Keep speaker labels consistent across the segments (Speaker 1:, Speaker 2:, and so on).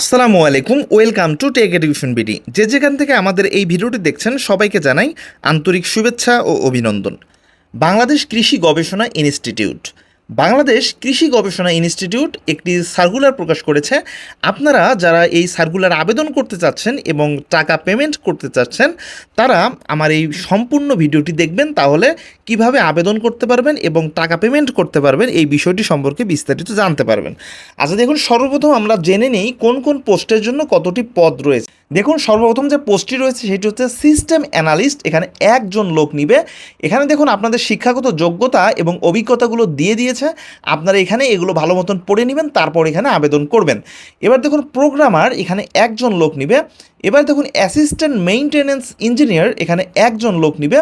Speaker 1: আসসালামু আলাইকুম, welcome to tech education BD. যে যেখান থেকে আমাদের এই ভিডিওটি দেখছেন, সবাইকে জানাই আন্তরিক শুভেচ্ছা ও অভিনন্দন। বাংলাদেশ কৃষি গবেষণা ইনস্টিটিউট। বাংলাদেশ কৃষি গবেষণা ইনস্টিটিউট একটি সার্কুলার প্রকাশ করেছে। আপনারা যারা এই সার্কুলার আবেদন করতে চাচ্ছেন এবং টাকা পেমেন্ট করতে চাচ্ছেন, তারা আমার এই সম্পূর্ণ ভিডিওটি দেখবেন, তাহলে কীভাবে আবেদন করতে পারবেন এবং টাকা পেমেন্ট করতে পারবেন, এই বিষয়টি সম্পর্কে বিস্তারিত জানতে পারবেন। আচ্ছা দেখুন, সর্বপ্রথম আমরা জেনে নেই কোন কোন পোস্টের জন্য কতটি পদ রয়েছে। দেখুন সর্বপ্রথম যে পোস্টটি রয়েছে সেটি হচ্ছে সিস্টেম অ্যানালিস্ট এখানে একজন লোক নিবে। এখানে দেখুন আপনাদের শিক্ষাগত যোগ্যতা এবং অভিজ্ঞতাগুলো দিয়ে দিয়েছে। আপনারা এখানে এগুলো ভালো মতন পড়ে নেবেন, তারপর এখানে আবেদন করবেন। এবার দেখুন প্রোগ্রামার এখানে একজন লোক নিবে। এবার দেখুন অ্যাসিস্ট্যান্ট মেইনটেনেন্স ইঞ্জিনিয়ার এখানে একজন লোক নিবে।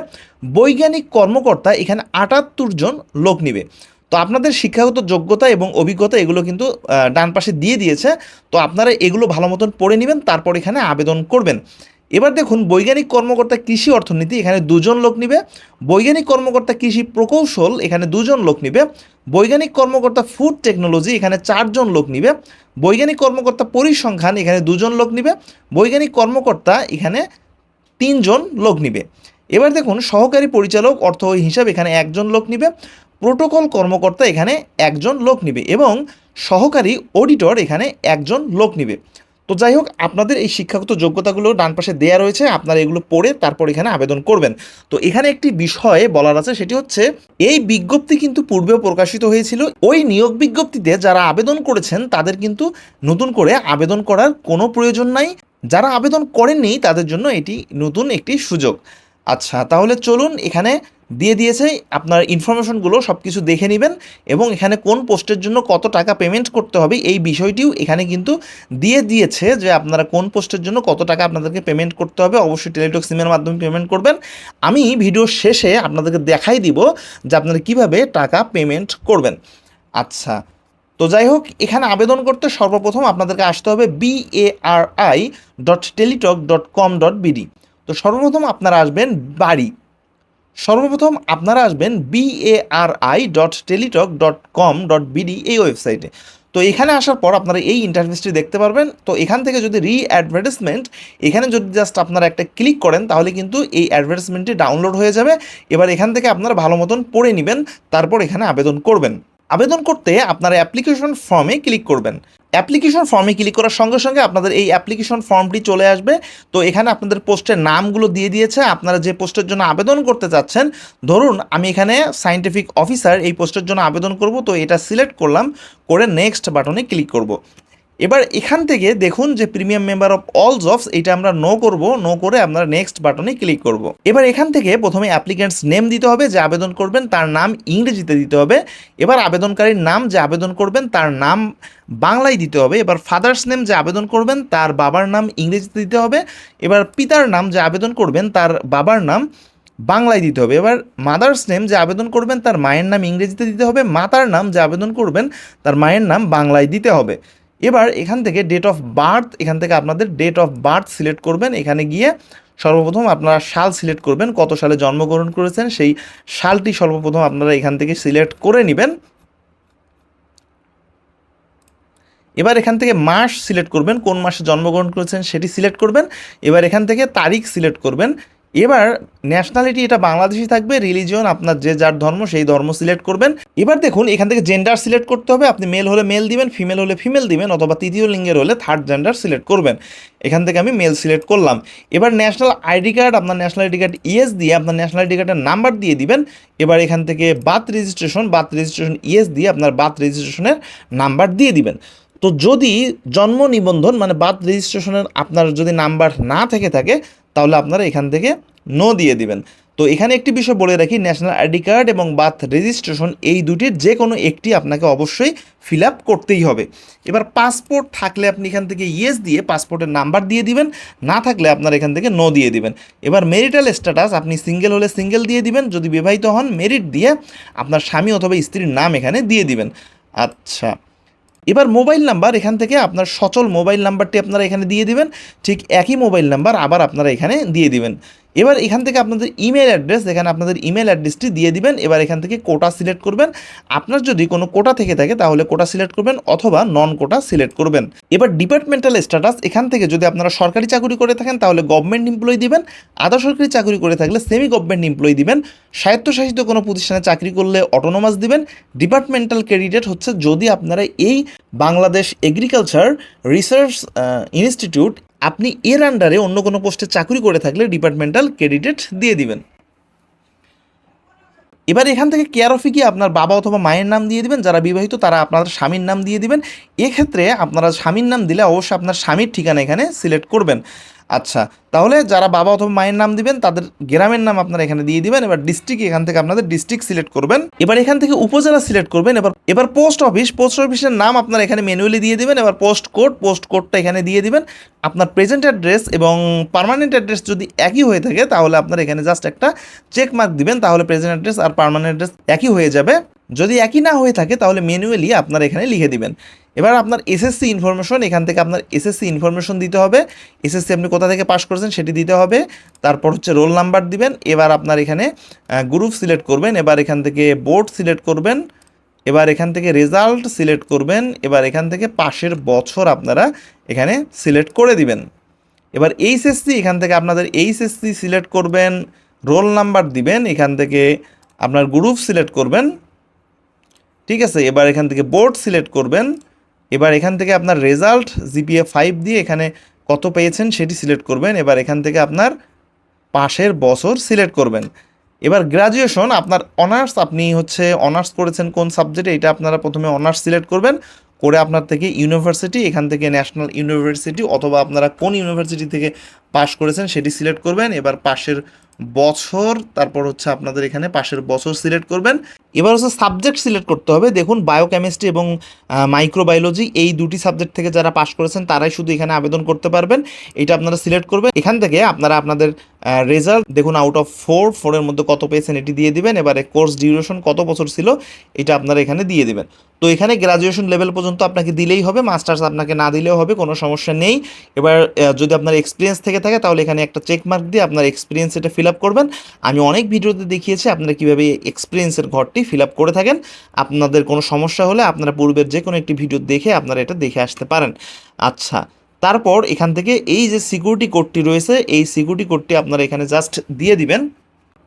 Speaker 1: বৈজ্ঞানিক কর্মকর্তা, এখানে আটাত্তর জন লোক নিবে। তো আপনাদের শিক্ষাগত যোগ্যতা এবং অভিজ্ঞতা এগুলো কিন্তু ডান পাশে দিয়ে দিয়েছে। তো আপনারা এগুলো ভালো মতন পড়ে নেবেন, তারপর এখানে আবেদন করবেন। এবার দেখুন, বৈজ্ঞানিক কর্মকর্তা কৃষি অর্থনীতি, এখানে দুজন লোক নিবে। বৈজ্ঞানিক কর্মকর্তা কৃষি প্রকৌশল, এখানে দুজন লোক নিবে। বৈজ্ঞানিক কর্মকর্তা ফুড টেকনোলজি, এখানে চারজন লোক নিবে। বৈজ্ঞানিক কর্মকর্তা পরিসংখ্যান, এখানে দুজন লোক নিবে। বৈজ্ঞানিক কর্মকর্তা, এখানে তিনজন লোক নিবে। এবার দেখুন, সহকারী পরিচালক, অর্থ হিসাব, এখানে একজন লোক নিবে। প্রোটোকল কর্মকর্তা এখানে একজন লোক নিবে এবং সহকারী অডিটর এখানে একজন লোক নিবে। তো যাই হোক, আপনাদের এই শিক্ষাগত যোগ্যতাগুলো ডান পাশে দেওয়া রয়েছে, আপনারা এগুলো পড়ে তারপর এখানে আবেদন করবেন। তো এখানে একটি বিষয়ে বলার আছে, সেটি হচ্ছে, এই বিজ্ঞপ্তি কিন্তু পূর্বেও প্রকাশিত হয়েছিল, ওই নিয়োগ বিজ্ঞপ্তিতে যারা আবেদন করেছেন, তাদের কিন্তু নতুন করে আবেদন করার কোনো প্রয়োজন নাই। যারা আবেদন করেননি, তাদের জন্য এটি নতুন একটি সুযোগ। আচ্ছা তাহলে চলুন এখানে দিয়ে দিয়েছে, আপনার ইনফরমেশনগুলো সব কিছু দেখে নেবেন এবং এখানে কোন পোস্টের জন্য কত টাকা পেমেন্ট করতে হবে এই বিষয়টিও এখানে কিন্তু দিয়ে দিয়েছে যে আপনারা কোন পোস্টের জন্য কত টাকা আপনাদেরকে পেমেন্ট করতে হবে। অবশ্যই টেলিটক সিমের মাধ্যমে পেমেন্ট করবেন। আমি ভিডিওর শেষে আপনাদেরকে দেখাই দিব যে আপনারা কীভাবে টাকা পেমেন্ট করবেন। আচ্ছা তো যাই হোক, এখানে আবেদন করতে সর্বপ্রথম আপনাদেরকে আসতে হবে BARI dot Teletalk dot com dot BD তো সর্বপ্রথম আপনারা আসবেন বাড়ি। সর্বপ্রথম আপনারা আসবেন BARI dot Teletalk dot com dot BD এই ওয়েবসাইটে তো এখানে আসার পর আপনারা এই ইন্টারফেসটি দেখতে পারবেন। তো এখান থেকে যদি রি অ্যাডভার্টাইজমেন্ট এখানে যদি জাস্ট আপনারা একটা ক্লিক করেন, তাহলে কিন্তু এই অ্যাডভার্টাইজমেন্টটি ডাউনলোড হয়ে যাবে। এবার এখান থেকে আপনারা ভালো মতন পড়ে নেবেন, তারপর এখানে আবেদন করবেন। আবেদন করতে আপনারা অ্যাপ্লিকেশন ফর্মে ক্লিক করবেন। অ্যাপ্লিকেশন ফর্মে ক্লিক করার সঙ্গে সঙ্গে আপনাদের এই অ্যাপ্লিকেশন ফর্মটি চলে আসবে। তো এখানে আপনাদের পোস্টের নামগুলো দিয়ে দিয়েছে। আপনারা যে পোস্টের জন্য আবেদন করতে চাচ্ছেন, ধরুন আমি এখানে সাইন্টিফিক অফিসার এই পোস্টের জন্য আবেদন করব, তো এটা সিলেক্ট করলাম, করে নেক্সট বাটনে ক্লিক করব। এবার এখান থেকে দেখুন যে premium member of all jobs এটা আমরা নো করব নো করে আপনারা নেক্সট বাটনে ক্লিক করব। এবার এখান থেকে প্রথমে অ্যাপ্লিকেন্টস নেম দিতে হবে যে আবেদন করবেন, তার নাম ইংরেজিতে দিতে হবে। এবার আবেদনকারীর নাম যে আবেদন করবেন, তার নাম বাংলায় দিতে হবে। এবার ফাদার্স নেম যে আবেদন করবেন, তার বাবার নাম ইংরেজিতে দিতে হবে। এবার পিতার নাম যে আবেদন করবেন, তার বাবার নাম বাংলায় দিতে হবে। এবার মাদার্স নেম যে আবেদন করবেন, তার মায়ের নাম ইংরেজিতে দিতে হবে। মাতার নাম যে আবেদন করবেন, তার মায়ের নাম বাংলায় দিতে হবে। এবার এখান থেকে ডেট অফ বার্থ এখান থেকে আপনাদের ডেট অফ বার্থ সিলেক্ট করবেন। এখানে গিয়ে সর্বপ্রথম আপনারা সাল সিলেক্ট করবেন, কত সালে জন্মগ্রহণ করেছেন, সেই সালটি সর্বপ্রথম আপনারা এখান থেকে সিলেক্ট করে নেবেন। এবার এখান থেকে মাস সিলেক্ট করবেন, কোন মাসে জন্মগ্রহণ করেছেন সেটি সিলেক্ট করবেন। এবার এখান থেকে তারিখ সিলেক্ট করবেন এবার ন্যাশনালিটি এটা বাংলাদেশি থাকবে রিলিজিয়ন আপনার যে যার ধর্ম সেই ধর্ম সিলেক্ট করবেন। এবার দেখুন, এখান থেকে জেন্ডার সিলেক্ট করতে হবে, আপনি মেল হলে মেল দিবেন ফিমেল হলে ফিমেল দিবেন, অথবা তৃতীয় লিঙ্গের হলে থার্ড জেন্ডার সিলেক্ট করবেন। এখান থেকে আমি মেল সিলেক্ট করলাম। এবার ন্যাশনাল আইডি কার্ড আপনার ন্যাশনাল আইডি কার্ড ইএস দিয়ে আপনার ন্যাশনাল আইডি কার্ডের নাম্বার দিয়ে দিবেন। এবার এখান থেকে birth registration birth registration yes দিয়ে আপনার বার্থ রেজিস্ট্রেশনের নাম্বার দিয়ে দিবেন। তো যদি জন্ম নিবন্ধন মানে বার্থ রেজিস্ট্রেশনের আপনার যদি নাম্বার না থেকে থাকে, তাহলে আপনারা এখান থেকে নো দিয়ে দিবেন। তো এখানে একটি বিষয় বলে রাখি ন্যাশনাল আইডি কার্ড এবং বার্থ রেজিস্ট্রেশন, এই দুটির যে কোনো একটি আপনাকে অবশ্যই ফিল আপ করতেই হবে। এবার পাসপোর্ট থাকলে আপনি এখান থেকে ইয়েস দিয়ে পাসপোর্টের নাম্বার দিয়ে দিবেন, না থাকলে আপনার এখান থেকে নো দিয়ে দিবেন। এবার মেরিটাল স্ট্যাটাস আপনি সিঙ্গেল হলে সিঙ্গেল দিয়ে দিবেন, যদি বিবাহিত হন মেরিট দিয়ে আপনার স্বামী অথবা স্ত্রীর নাম এখানে দিয়ে দিবেন। আচ্ছা। এবার মোবাইল নাম্বার এখান থেকে আপনার সচল মোবাইল নাম্বারটি আপনারা এখানে দিয়ে দিবেন, ঠিক একই মোবাইল নাম্বার আবার আপনারা এখানে দিয়ে দিবেন। এবার এখান থেকে আপনাদের ইমেল অ্যাড্রেস এখানে আপনাদের ইমেল অ্যাড্রেসটি দিয়ে দিবেন, এবার এখান থেকে কোটা সিলেক্ট করবেন। আপনার যদি কোনো কোটা থেকে থাকে, তাহলে কোটা সিলেক্ট করবেন অথবা নন কোটা সিলেক্ট করবেন। এবার ডিপার্টমেন্টাল স্ট্যাটাস এখান থেকে যদি আপনারা সরকারি চাকরি করে থাকেন, তাহলে গভর্নমেন্ট এমপ্লয়ি দিবেন। আধা সরকারি চাকরি করে থাকলে সেমি গভর্নমেন্ট এমপ্লয়ি দিবেন। স্বায়ত্তশাসিত কোনো প্রতিষ্ঠানে চাকরি করলে অটোনোমাস দিবেন। ডিপার্টমেন্টাল ক্রেডিটেড হচ্ছে যদি আপনারা এই বাংলাদেশ এগ্রিকালচার রিসার্চ ইনস্টিটিউট আপনি এর আন্ডারে অন্য কোনো পোস্টে চাকরি করে থাকলে ডিপার্টমেন্টাল ক্রেডিটেড দিয়ে দিবেন। এবার এখান থেকে কেয়ার অফি গিয়ে আপনার বাবা অথবা মায়ের নাম দিয়ে দিবেন, যারা বিবাহিত তারা আপনার স্বামীর নাম দিয়ে দিবেন। এক্ষেত্রে আপনারা স্বামীর নাম দিলে অবশ্যই আপনার স্বামীর ঠিকানা এখানে সিলেক্ট করবেন। আচ্ছা তাহলে যারা বাবা অথবা মায়ের নাম দিবেন, তাদের গ্রামের নাম আপনারা এখানে দিয়ে দিবেন, এবার ডিস্ট্রিক্ট এখান থেকে আপনাদের ডিস্ট্রিক্ট সিলেক্ট করবেন। এবার এখান থেকে উপজেলা সিলেক্ট করবেন, এবার এবার পোস্ট অফিস পোস্ট অফিসের নাম আপনারা এখানে ম্যানুয়ালি দিয়ে দিবেন, এবার পোস্ট কোড পোস্ট কোডটা এখানে দিয়ে দিবেন। আপনার প্রেজেন্ট অ্যাড্রেস এবং পার্মানেন্ট অ্যাড্রেস যদি একই হয়ে থাকে, তাহলে আপনারা এখানে জাস্ট একটা চেক মার্ক দিবেন, তাহলে প্রেজেন্ট অ্যাড্রেস আর পার্মানেন্ট অ্যাড্রেস একই হয়ে যাবে। যদি একই না হয়ে থাকে, তাহলে ম্যানুয়ালি আপনারা এখানে লিখে দিবেন। এবার আপনার এসএসসি ইনফরমেশন এখান থেকে আপনার এসএসসি ইনফরমেশন দিতে হবে। এসএসসি আপনি কোথা থেকে পাস করেছেন সেটি দিতে হবে। তারপর হচ্ছে রোল নাম্বার দিবেন। এবার আপনার এখানে গ্রুপ সিলেক্ট করবেন। এবার এখান থেকে বোর্ড সিলেক্ট করবেন। এবার এখান থেকে রেজাল্ট সিলেক্ট করবেন। এবার এখান থেকে পাশের বছর আপনারা এখানে সিলেক্ট করে দিবেন। এবার এইচএসসি এখান থেকে আপনাদের এইচএসসি সিলেক্ট করবেন। রোল নাম্বার দিবেন। এখান থেকে আপনার গ্রুপ সিলেক্ট করবেন। ঠিক আছে? এবার এখান থেকে বোর্ড সিলেক্ট করবেন। এবার এখান থেকে আপনার রেজাল্ট জিপিএ ফাইভ দিয়ে এখানে কত পেয়েছেন সেটি সিলেক্ট করবেন। এবার এখান থেকে আপনার পাশের বছর সিলেক্ট করবেন। এবার গ্রাজুয়েশন আপনার অনার্স আপনি হচ্ছে অনার্স করেছেন কোন সাবজেক্টে এটা আপনারা প্রথমে অনার্স সিলেক্ট করবেন। করে আপনার থেকে ইউনিভার্সিটি এখান থেকে ন্যাশনাল ইউনিভার্সিটি অথবা আপনারা কোন ইউনিভার্সিটি থেকে পাশ করেছেন সেটি সিলেক্ট করবেন। এবার পাশের বছর, তারপর হচ্ছে আপনাদের এখানে পাশের বছর সিলেক্ট করবেন। এবার হচ্ছে সাবজেক্ট সিলেক্ট করতে হবে। দেখুন বায়োকেমিস্ট্রি এবং মাইক্রোবায়োলজি এই দুটি সাবজেক্ট থেকে যারা পাশ করেছেন, তারাই শুধু এখানে আবেদন করতে পারবেন। এটা আপনারা সিলেক্ট করবেন। এখান থেকে আপনারা আপনাদের রেজাল্ট দেখুন আউট অফ ফোর ফোরের মধ্যে কত পেয়েছেন এটি দিয়ে দিবেন। এবারে কোর্স ডিউরেশন কত বছর ছিল, এটা আপনারা এখানে দিয়ে দিবেন। তো এখানে গ্রাজুয়েশন লেভেল পর্যন্ত আপনাকে দিলেই হবে মাস্টার্স আপনাকে না দিলেও হবে, কোনো সমস্যা নেই। এবার যদি আপনার এক্সপিরিয়েন্স থেকে থাকে, তাহলে এখানে একটা চেক মার্ক দিয়ে আপনার এক্সপিরিয়েন্স এটা ফিল আপ করবেন। আমি অনেক ভিডিওতে দেখিয়েছি, আপনারা কীভাবে এক্সপিরিয়েন্সের ঘরটি ফিল আপ করে থাকেন। আপনাদের কোনো সমস্যা হলে আপনারা পূর্বের যে কোনো একটি ভিডিও দেখে আপনারা এটা দেখে আসতে পারেন। আচ্ছা তারপর এখান থেকে এই যে সিকিউরিটি কোডটি রয়েছে, এই সিকিউরিটি কোডটি আপনারা এখানে জাস্ট দিয়ে দিবেন।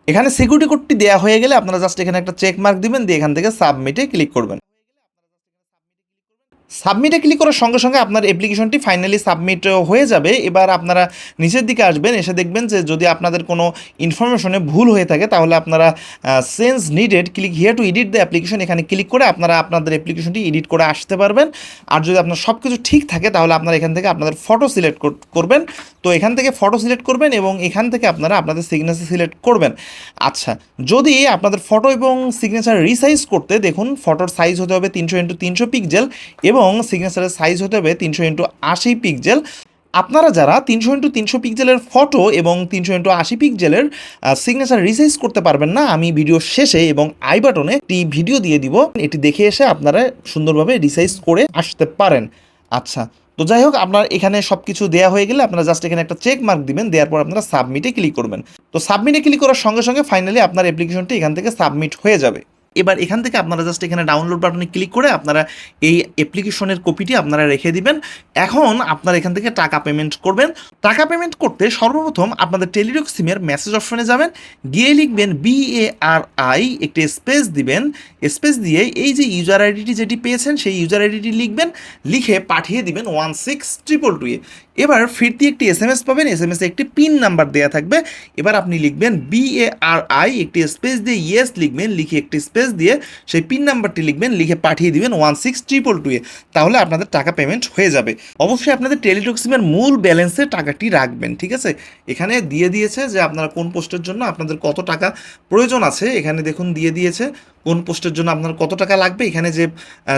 Speaker 1: এখানে সিকিউরিটি কোডটি দেওয়া হয়ে গেলে আপনারা জাস্ট এখানে একটা চেক মার্ক দিবেন, দিয়ে এখান থেকে সাবমিটে ক্লিক করবেন। সাবমিটে ক্লিক করার সঙ্গে সঙ্গে আপনার অ্যাপ্লিকেশনটি ফাইনালি সাবমিট হয়ে যাবে। এবার আপনারা নিচের দিকে আসবেন, এসে দেখবেন যে যদি আপনাদের কোনো ইনফরমেশনে ভুল হয়ে থাকে, তাহলে আপনারা sense needed click here to edit the application এখানে ক্লিক করে আপনারা আপনাদের অ্যাপ্লিকেশনটি এডিট করে আসতে পারবেন। আর যদি আপনার সব কিছু ঠিক থাকে, তাহলে আপনারা এখান থেকে আপনাদের ফটো সিলেক্ট করবেন। তো এখান থেকে ফটো সিলেক্ট করবেন এবং এখান থেকে আপনারা আপনাদের সিগনেচার সিলেক্ট করবেন। আচ্ছা যদি আপনাদের ফটো এবং সিগনেচার রিসাইজ করতে, দেখুন ফটোর সাইজ হতে হবে তিনশো ইন্টু তিনশো পিক্সেল এবং সিগনেচারের সাইজ হতে হবে তিনশো ইন্টু আশি পিক্সেল আপনারা যারা তিনশো ইন্টু তিনশো পিক্সেলের ফটো এবং তিনশো ইন্টু আশি পিক্সেলের সিগনেচার রিসাইজ করতে পারবেন না, আমি ভিডিও শেষে এবং আই বাটনে একটি ভিডিও দিয়ে দিব। এটি দেখে এসে আপনারা সুন্দরভাবে রিসাইজ করে আসতে পারেন। আচ্ছা তো যাই হোক, আপনার এখানে সব কিছু দেওয়া হয়ে গেলে আপনারা জাস্ট এখানে একটা চেক মার্ক দিবেন, দেওয়ার পর আপনারা সাবমিটে ক্লিক করবেন। তো সাবমিটে ক্লিক করার সঙ্গে সঙ্গে ফাইনালি আপনার অ্যাপ্লিকেশনটি এখান থেকে সাবমিট হয়ে যাবে। এবার এখান থেকে আপনারা জাস্ট এখানে ডাউনলোড বাটনে ক্লিক করে আপনারা এই অ্যাপ্লিকেশনের কপিটি আপনারা রেখে দিবেন। এখন আপনারা এখান থেকে টাকা পেমেন্ট করবেন। টাকা পেমেন্ট করতে সর্বপ্রথম আপনাদের টেলিটক সিমের মেসেজ অপশনে যাবেন। গিয়ে লিখবেন বি এ আর আই একটি স্পেস দিবেন। স্পেস দিয়ে এই যে ইউজার আইডিটি যেটি পেয়েছেন সেই ইউজার আইডিটি লিখবেন। লিখে পাঠিয়ে দিবেন ওয়ান সিক্স ট্রিপল টুয়ে এবার ফিরতি একটি এস এম এস পাবেন। এস এম এসে একটি পিন নাম্বার দেওয়া থাকবে। এবার আপনি লিখবেন বি এ আর আই একটি স্পেস দিয়ে ইয়েস লিখবেন, লিখে একটি স্পেস দিয়ে সেই পিন নাম্বারটি লিখবেন, লিখে পাঠিয়ে দিবেন ওয়ান সিক্স ট্রিপল টুয়ে তাহলে আপনাদের টাকা পেমেন্ট হয়ে যাবে। অবশ্যই আপনাদের টেলিটক সিমের মূল ব্যালেন্সে টাকাটি রাখবেন, ঠিক আছে? এখানে দিয়ে দিয়েছে যে আপনারা কোন পোস্টের জন্য, আপনাদের কত টাকা প্রয়োজন আছে, এখানে দেখুন দিয়ে দিয়েছে। কোন পোস্টের জন্য আপনার কত টাকা লাগবে? এখানে যে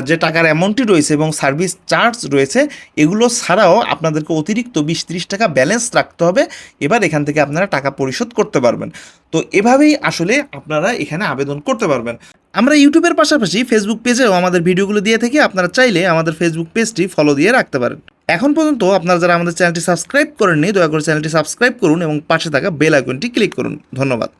Speaker 1: যে টাকার অ্যামাউন্টটি রয়েছে এবং সার্ভিস চার্জ রয়েছে, এগুলো ছাড়াও আপনাদেরকে অতিরিক্ত বিশ ত্রিশ টাকা ব্যালেন্স রাখতে হবে। এবার এখান থেকে আপনারা টাকা পরিশোধ করতে পারবেন। তো এভাবেই আসলে আপনারা এখানে আবেদন করতে পারবেন। আমরা ইউটিউবের পাশাপাশি ফেসবুক পেজেও আমাদের ভিডিওগুলো দিয়ে থেকে। আপনারা চাইলে আমাদের ফেসবুক পেজটি ফলো দিয়ে রাখতে পারেন। এখন পর্যন্ত আপনারা যারা আমাদের চ্যানেলটি সাবস্ক্রাইব করেননি, দয়া করে চ্যানেলটি সাবস্ক্রাইব করুন এবং পাশে থাকা বেল আইকনটি ক্লিক করুন। ধন্যবাদ।